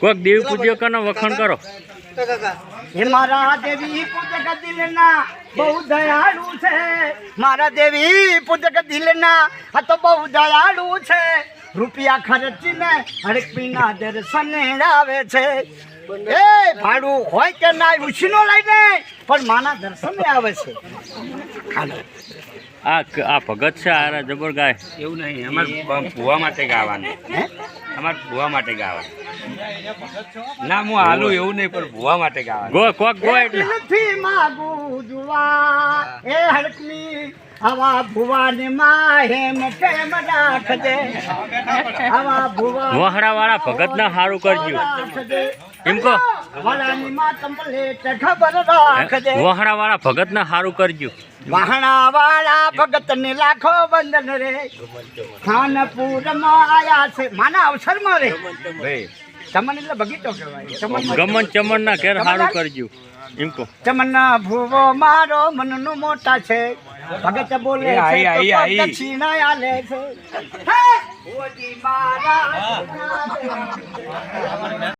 કાકા, દેવ પૂજ્ય કનો વખાણ કરો. હે મારા દેવી પૂજક દિલના બહુ દયાળુ છે. મારા દેવી પૂજક દિલના આ તો બહુ દયાળુ છે. રૂપિયા ખર્ચીને પીના દર્શન આવે છે. એ ભાડું હોય કે ના ઉછીનો લઈને પણ માના દર્શને આવે છે. આ આ ભગત છે આ જબર ગાય. એવું નહીં અમારે ભૂવા માટે ગાવાનું. હે? અમારે ભૂવા માટે ગાવાનું. ના હું હાલું એવું નહીં પણ ભૂવા માટે ગાવાનું. ગો કોક ગો એટલે. નથી માગું જુવા એ હડકની હવા ભુવાને માં હેમ કેમ રાખજે. હવા ભુવા વહડા વાળા ભગત ના સારું કરજો રાખજે એમ કહો. વાળાની માં કમ્પ્લેટ ખબર રાખજે. વહડા વાળા ભગત ને સારું કરજો. વહાણા વાળા ભગત ને લાખો વંદન રે. ખાનપુરમાં આયા છે. માના અવસરમાં રે ચમન એટલે બગીચો કહેવાય. ગમન ચમન ના ઘેર સારું કરજો. એમ ચમન ના ભૂવો મારો મનનો મોટા છે. ભગત બોલે આઈ, છે આઈ, આઈ. દક્ષિણા આલે છે. ઓજી મારા